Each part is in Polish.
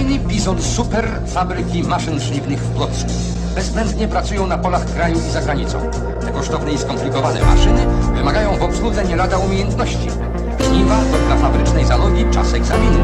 Stajni Bizon Super fabryki maszyn szlifnych w Płocku. Bezwzględnie pracują na polach kraju i za granicą. Te kosztowne i skomplikowane maszyny wymagają w obsłudze nie lada umiejętności. Żniwa to dla fabrycznej zalogi czas egzaminu.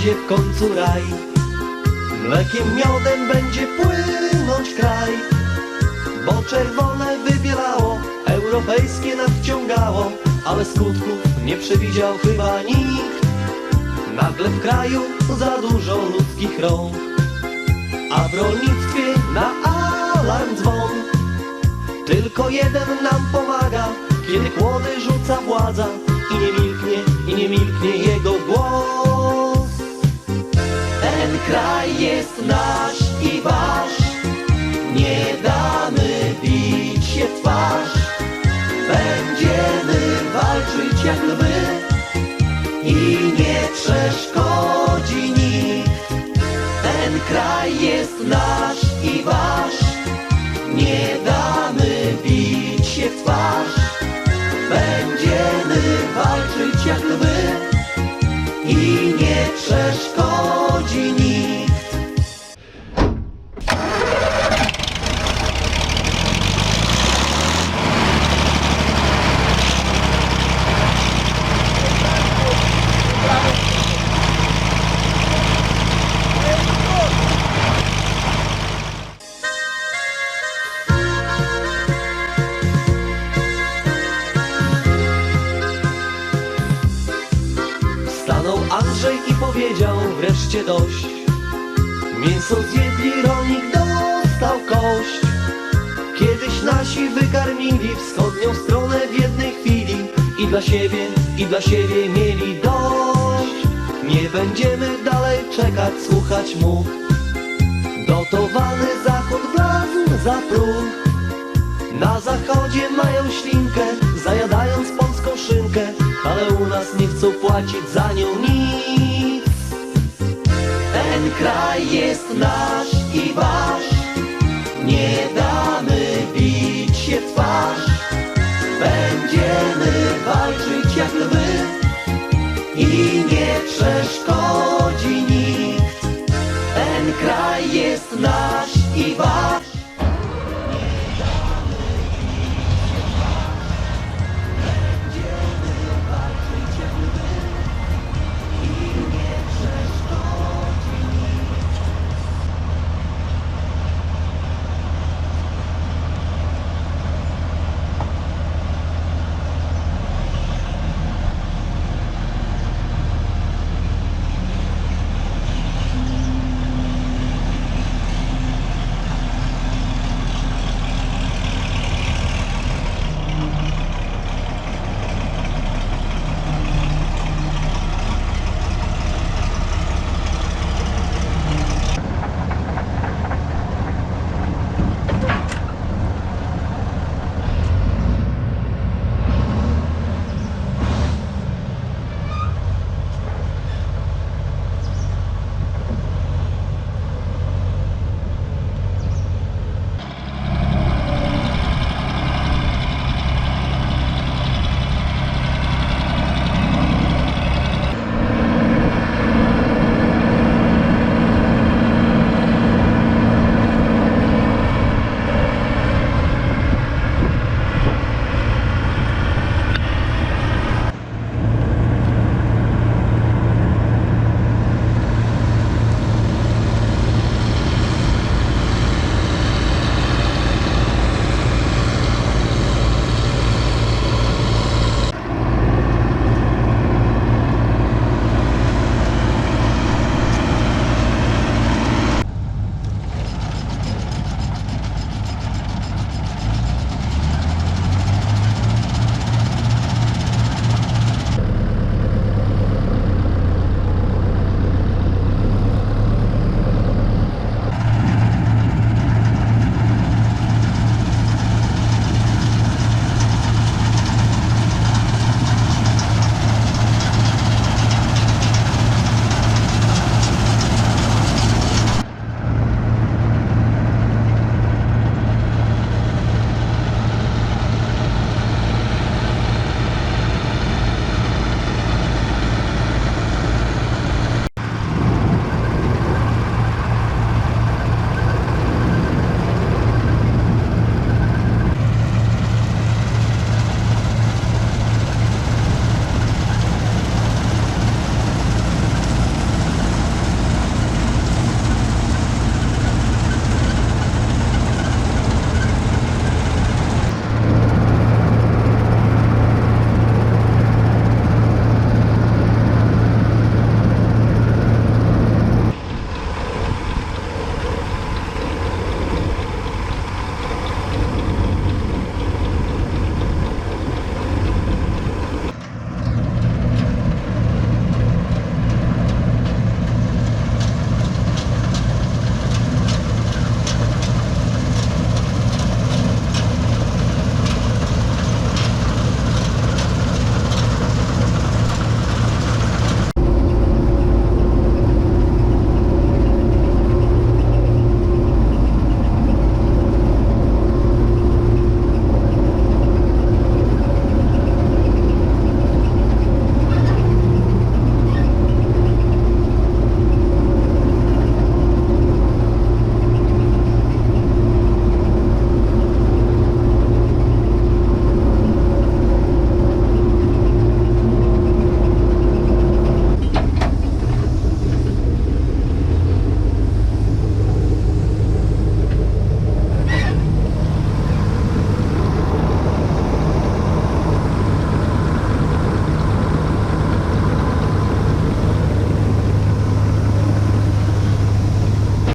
Będzie w końcu raj. Mlekiem miodem będzie płynąć kraj Bo czerwone wybielało, europejskie nadciągało Ale skutków nie przewidział chyba nikt. Nagle w kraju za dużo ludzkich rąk A w rolnictwie na alarm dzwon. Tylko jeden nam pomaga, kiedy kłody rzuca władza i nie milknie, i nie milknie jego głos. Ten kraj jest nasz i Andrzej i powiedział wreszcie dość. Mięso zjedli, rolnik dostał kość. Kiedyś nasi wykarmili wschodnią stronę w jednej chwili i dla siebie, i dla siebie mieli dość. Nie będziemy dalej czekać, słuchać mu. Dotowany zachód wlazł za próg. Na zachodzie mają ślinkę, zajadając polską szynkę Ale u nas nie chcą płacić za nią nic. Ten kraj jest nasz i wasz Nie damy bić się w twarz. Będziemy walczyć jak lwy I nie przeszkadzać.